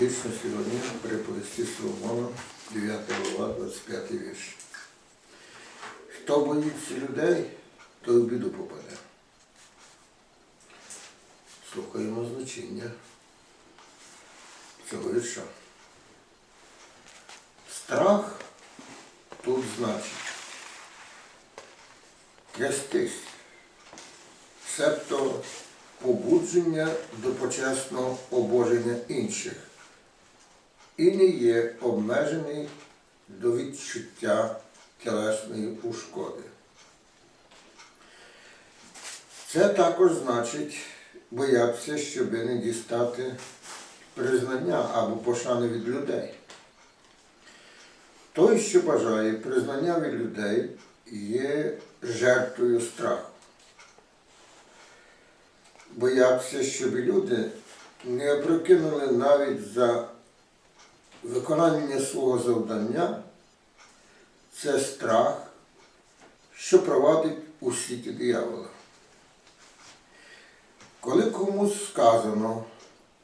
Вічно сьогодні приповісті Соломона, 9 глава, 25 вірш. Хто боїться людей, той в біду попаде. Слухаємо значення цього вірша. Страх тут значить трястись, себто побудження до почесного обоження інших і не є обмежений до відчуття тілесної ушкоди. Це також значить боятися, щоб не дістати признання або пошани від людей. Той, що бажає признання від людей, є жертвою страху. Боятися, щоб люди не опрокинули навіть за виконання свого завдання, це страх, що провадить у світі диявола. Коли комусь сказано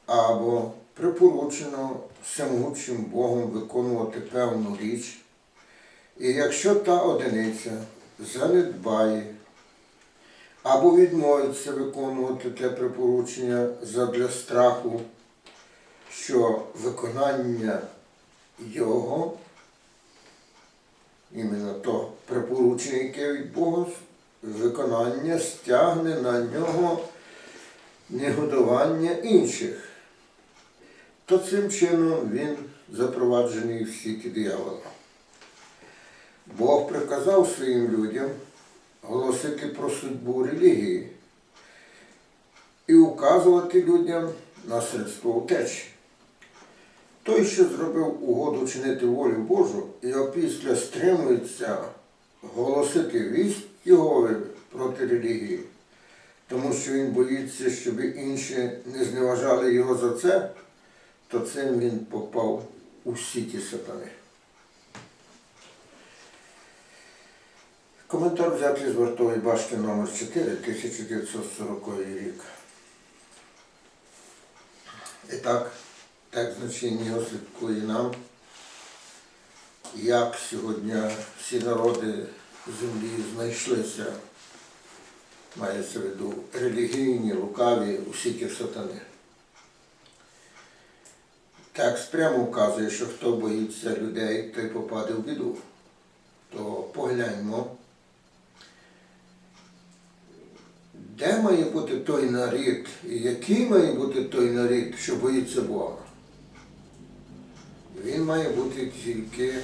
або припоручено всемогучим Богом виконувати певну річ, і якщо та одиниця занедбає або відмовиться виконувати те припоручення задля страху, що виконання його, іменно то припоручення, яке від Бога, виконання стягне на нього негодування інших, то цим чином він запроваджений в світі диявола. Бог приказав своїм людям голосити про судьбу релігії і указувати людям на средство утечі. Той, що зробив угоду чинити волю Божу і опісля стримується голосити вість Єгови проти релігії, тому що він боїться, щоб інші не зневажали його за це, то цим він попав у сіті сатани. Коментар взятий з вартової башти номер 4 1940 рік. І так, так значення слідкує нам, як сьогодні всі народи землі знайшлися, мається в виду релігійні, лукаві, усі ті сатани. Текст прямо вказує, що хто боїться людей, той попаде в біду. То погляньмо. Де має бути той нарід, і який має бути той нарід, що боїться Бога? Він має бути тільки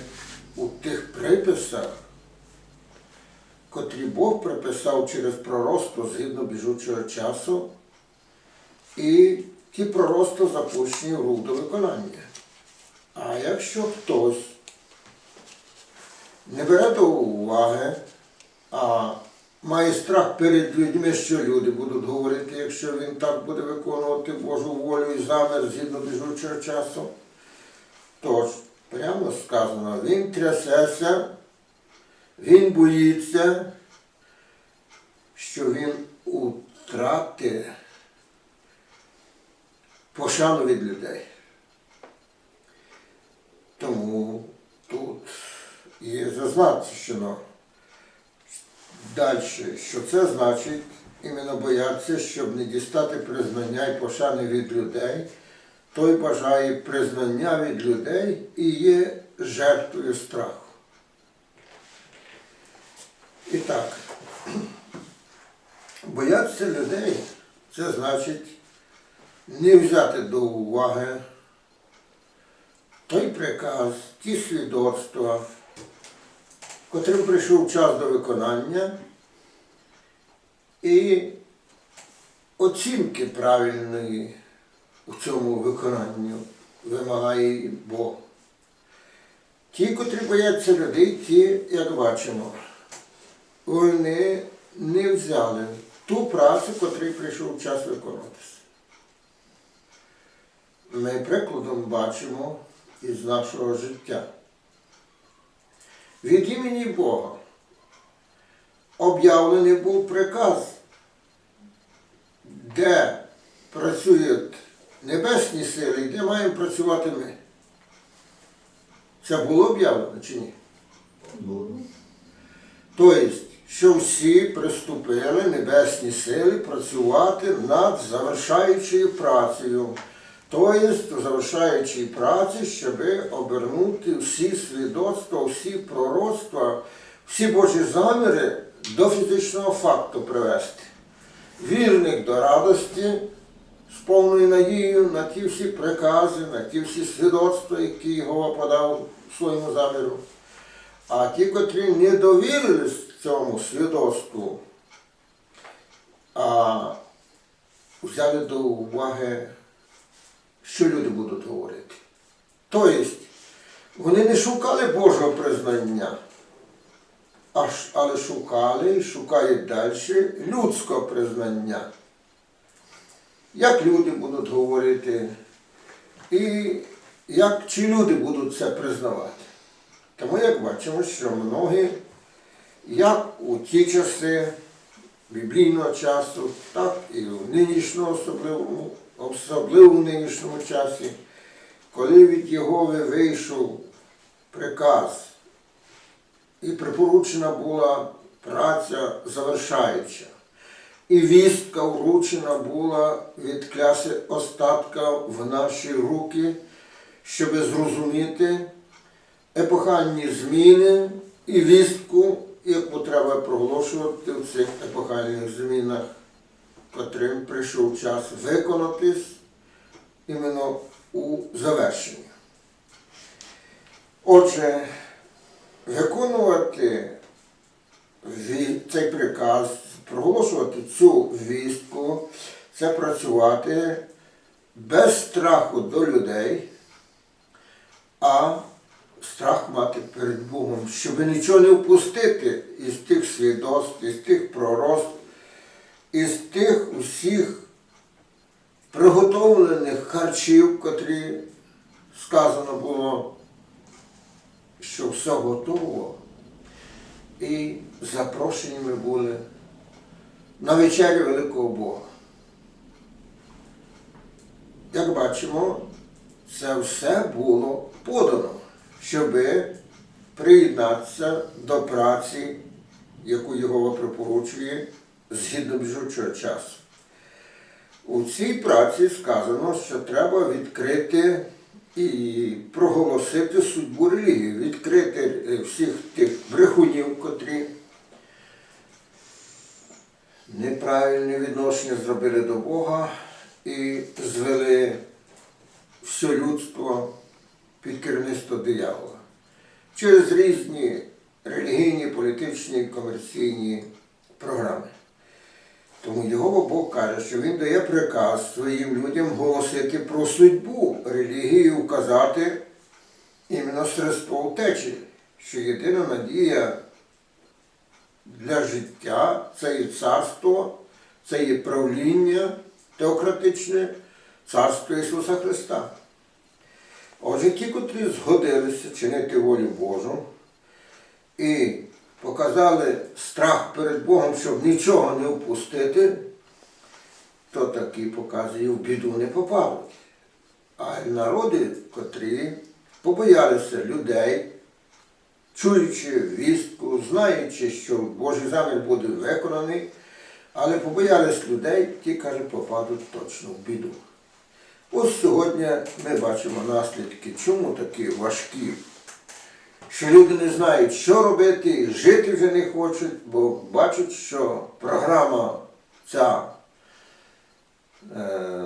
у тих приписах, котрі Бог приписав через пророцтво згідно біжучого часу, і ті пророцтва запущені в рух до виконання. А якщо хтось не бере до уваги, а має страх перед людьми, що люди будуть говорити, якщо він так буде виконувати Божу волю і замір згідно біжучого часу. Тож, прямо сказано, він трясеться, він боїться, що він утратить пошану від людей. Тому тут є зазначено далі, що це значить іменно боятися, щоб не дістати признання і пошани від людей. Той бажає признання від людей і є жертвою страху. І так, боятися людей це значить не взяти до уваги той приказ, ті свідоцтва, котрим прийшов час до виконання, і оцінки правильної у цьому виконанню вимагає Бог. Ті, котрі бояться людей, ті, як бачимо, вони не взяли ту працю, котрій прийшов час виконуватися. Ми прикладом бачимо із нашого життя. Від імені Бога об'явлений був приказ, де працюють небесні сили, і де маємо працювати ми. Це було об'явлено чи ні? Тобто, що всі приступили небесні сили працювати над завершаючою працею. Тобто, завершаючої праці, щоб обернути всі свідоцтва, всі пророцтва, всі Божі заміри до фізичного факту привести. Вірних до радості, з повною надією на ті всі прикази, на ті всі свідоцтва, які його подав своєму заміру. А ті, котрі не довірились цьому свідоцтву, а взяли до уваги, що люди будуть говорити. Тобто, вони не шукали Божого признання, але шукали і шукають далі людського признання. Як люди будуть говорити, і як чи люди будуть це признавати. Тому як бачимо, що многі, як у ті часи біблійного часу, так і в нинішньому особливому, особливо в нинішньому часі, коли від Єгови вийшов приказ і припоручена була праця завершаюча, і вістка вручена була від кляси остатка в наші руки, щоб зрозуміти епохальні зміни і вістку, яку треба проголошувати в цих епохальних змінах, котрим прийшов час виконатись іменно у завершенні. Отже, виконувати цей приказ, проголошувати цю вістку, це працювати без страху до людей, а страх мати перед Богом, щоб нічого не впустити із тих свідоцтв, із тих пророцтв, із тих усіх приготовлених харчів, котрі сказано було, що все готово. І запрошені ми були на вечерю великого Бога. Як бачимо, це все було подано, щоб приєднатися до праці, яку Його припоручує згідно біжучого часу. У цій праці сказано, що треба відкрити і проголосити судьбу релігії, відкрити е, всіх тих брехунів, котрі неправильне відношення зробили до Бога і звели все людство під керівництво диявола через різні релігійні, політичні, комерційні програми. Тому його Бог каже, що він дає приказ своїм людям голосити про судьбу релігії, указати іменно средство утечі, що єдина надія для життя це є царство, це є правління теократичне, царство Ісуса Христа. Отже, ті, котрі згодилися чинити волю Божу і показали страх перед Богом, щоб нічого не впустити, то такі покази в біду не попали. А народи, котрі побоялися людей, чуючи вістку, знаючи, що Божий замір буде виконаний, але побоялись людей, ті, каже, попадуть точно в біду. Ось сьогодні ми бачимо наслідки, чому такі важкі, що люди не знають, що робити, жити вже не хочуть, бо бачать, що програма ця, е,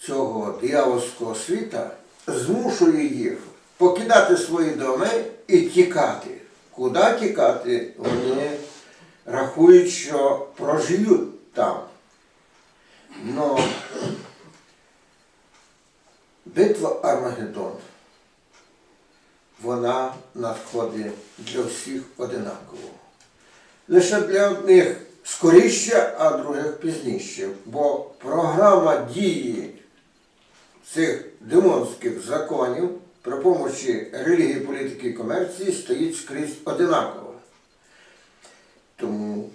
цього диявольського світа змушує їх покидати свої доми і тікати. Куди тікати? Вони рахують, що проживуть там. Но битва Армагеддон, вона надходить для всіх одинаково. Лише для одних скоріше, а других пізніше. Бо програма дії цих демонських законів при помощі релігії, політики і комерції стоїть скрізь одинаково. Тому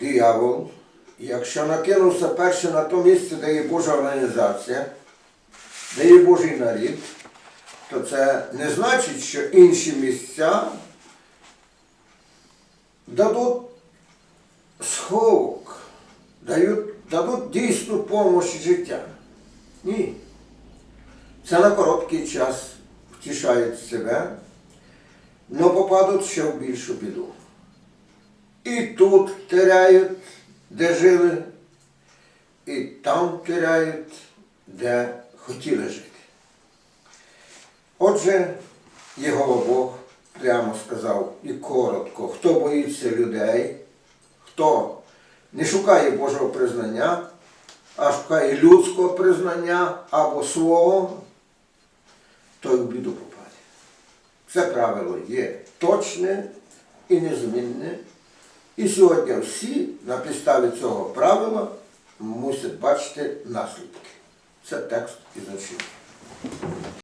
диявол, якщо накинувся перше на то місце, де є Божа організація, де є Божий нарід, то це не значить, що інші місця дадуть сховок, дадуть дійсну допомогу життя. Ні. Це на короткий час втішають себе, але попадуть ще в більшу біду. І тут теряють, де жили, і там теряють, де хотіли жити. Отже, Єгова Бог прямо сказав і коротко, хто боїться людей, хто не шукає Божого признання, а шукає людського признання або свого, той в біду попаде. Це правило є точне і незмінне. І сьогодні всі на підставі цього правила мусять бачити наслідки. Це текст і очі.